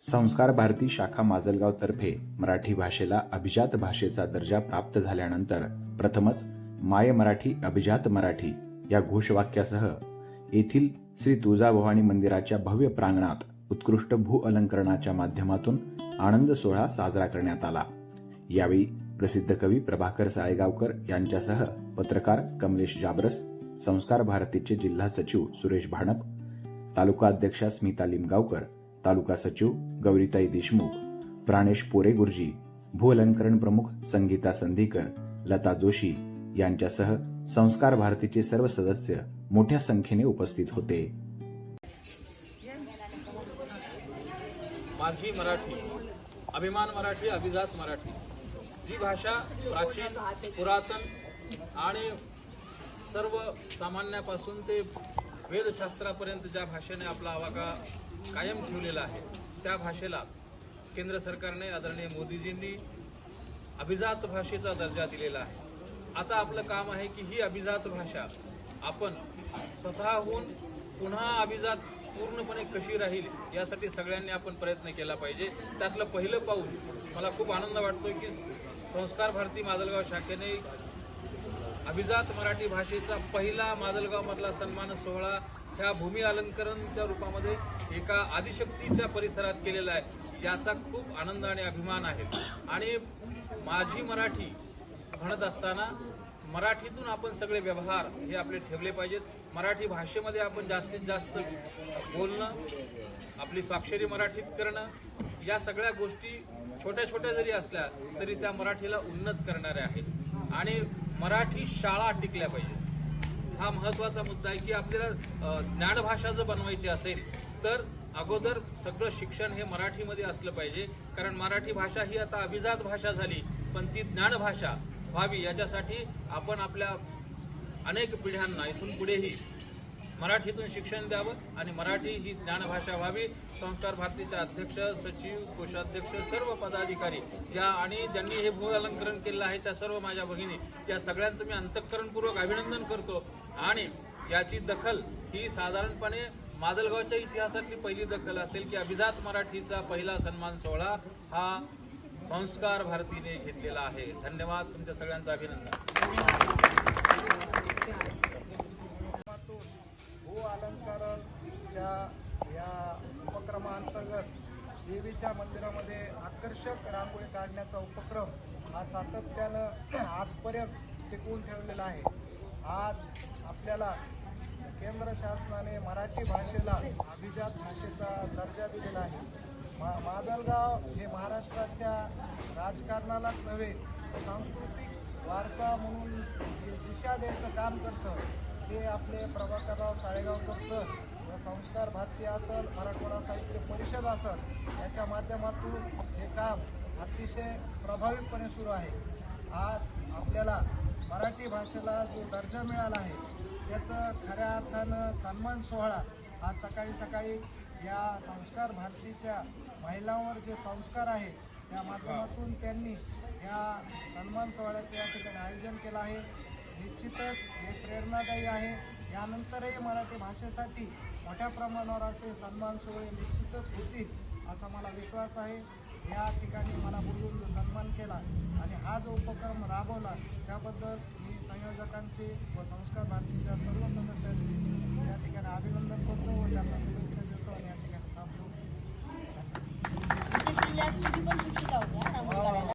संस्कार भारती शाखा माजलगाव तर्फे मराठी भाषेला अभिजात भाषेचा दर्जा प्राप्त झाल्यानंतर प्रथमच माय मराठी अभिजात मराठी या घोषवाक्यासह येथील श्री तुळजाभवानी मंदिराच्या भव्य प्रांगणात उत्कृष्ट भू अलंकरणाच्या माध्यमातून आनंद सोहळा साजरा करण्यात आला. यावेळी प्रसिद्ध कवी प्रभाकर साळेगावकर यांच्यासह पत्रकार कमलेश जाबरस संस्कार भारतीचे जिल्हा सचिव सुरेश भाणप तालुका अध्यक्षा स्मिता लिमगावकर तालुका सचिव गौरीताई देशमुख प्राणेश पोरे गुरुजी भू अलंकरण प्रमुख संगीता संधीकर लता जोशी यांच्यासह संस्कार भारतीचे सर्व सदस्य मोठ्या संख्येने उपस्थित होते. माझी मराठी अभिमान मराठी अभिजात मराठी जी भाषा प्राचीन पुरातन आणि सर्व सामान्यापासून ते वेदशास्त्रापर्यंत ज्या भाषेने आपला आवाका कायम ठेवलेला आहे त्या भाषेला केंद्र सरकारने आदरणीय मोदीजींनी अभिजात भाषेचा दर्जा दिलेला आहे. आता आपलं काम आहे की ही अभिजात भाषा आपण स्वतःहून पुन्हा अभिजात पूर्णपणे कशी राहील यासाठी सगळ्यांनी आपण प्रयत्न केला पाहिजे. त्यातलं पहिलं पाऊल मला खूप आनंद वाटतोय की संस्कार भारती माजलगाव शाखेने अभिजात मराठी भाषेचा पहिला माजलगावमधला सन्मान सोहळा ह्या भूमी अलंकरणच्या रूपामध्ये एका आदिशक्तीच्या परिसरात केलेला आहे. याचा खूप आनंद आणि अभिमान आहे. आणि माझी मराठी म्हणत असताना मराठीतून आपण सगळे व्यवहार हे आपले ठेवले पाहिजेत. मराठी भाषेमध्ये आपण जास्तीत जास्त बोलणं आपली स्वाक्षरी मराठीत करणं या सगळ्या गोष्टी छोट्या छोट्या जरी असल्या तरी त्या मराठीला उन्नत करणाऱ्या आहेत. आणि मराठी शाळा टिकल्या पाहिजेत हा महत्त्वाचा मुद्दा आहे की आपल्याला ज्ञानभाषा जर बनवायची असेल तर अगोदर सगळं शिक्षण हे मराठीमध्ये असलं पाहिजे. कारण मराठी भाषा ही आता अभिजात भाषा झाली पण ती ज्ञानभाषा व्हावी याच्यासाठी आपण आपल्या अनेक पिढ्यांना इथून पुढेही मराठीतून शिक्षण द्यावं आणि मराठी ही ज्ञानभाषा व्हावी. संस्कार भारतीचे अध्यक्ष सचिव कोषाध्यक्ष सर्व पदाधिकारी ज्या आणि ज्यांनी हे मूळ अलंकरण केलेलं आहे त्या सर्व माझ्या भगिनी त्या सगळ्यांचं मी अंतःकरणपूर्वक अभिनंदन करतो. आणि याची दखल ही साधारणपणे मादलगावच्या इतिहासातली पहिली दखल असेल की अभिजात मराठीचा पहिला सन्मान सोहळा हा संस्कार भारतीने घेतलेला आहे. धन्यवाद. तुमच्या सगळ्यांचं अभिनंदन. अलंकरणच्या या उपक्रमाअंतर्गत देवीच्या मंदिरामध्ये आकर्षक रांगोळी काढण्याचा उपक्रम हा सातत्यानं आजपर्यंत टिकवून ठेवलेला आहे. आज आपल्याला केंद्र शासनाने मराठी भाषेला अभिजात भाषेचा दर्जा दिलेला आहे. मा माजलगाव हे महाराष्ट्राच्या राजकारणालाच नव्हे सांस्कृतिक वारसा म्हणून दिशा द्यायचं काम करतं. ते आपले प्रभाकरराव साळेगावकर सर संस्कार भारती असल मराठवाडा साहित्य परिषद असल याच्या माध्यमातून हे काम अतिशय प्रभावीपणे सुरू आहे. आज आपल्याला मराठी भाषेला जो दर्जा मिळाला आहे त्याचं खऱ्या अर्थानं सन्मान सोहळा आज सकाळी सकाळी या संस्कार भारतीच्या महिलांवर जे संस्कार आहे त्या माध्यमातून त्यांनी या सन्मान सोहळ्याचं या ठिकाणी आयोजन केलं आहे. निश्चितच हे प्रेरणादायी आहे. यानंतरही मराठी भाषेसाठी मोठ्या प्रमाणावर असे सन्मान सोहळे निश्चितच होतील असा मला विश्वास आहे. या ठिकाणी मला बोलून सन्मान केला आणि हा जो उपक्रम राबवला त्याबद्दल मी संयोजकांचे व संस्कार भारतीच्या सर्व सदस्यांचे या ठिकाणी अभिनंदन करतो व त्यांना शुभेच्छा देतो आणि या ठिकाणी थांबतो.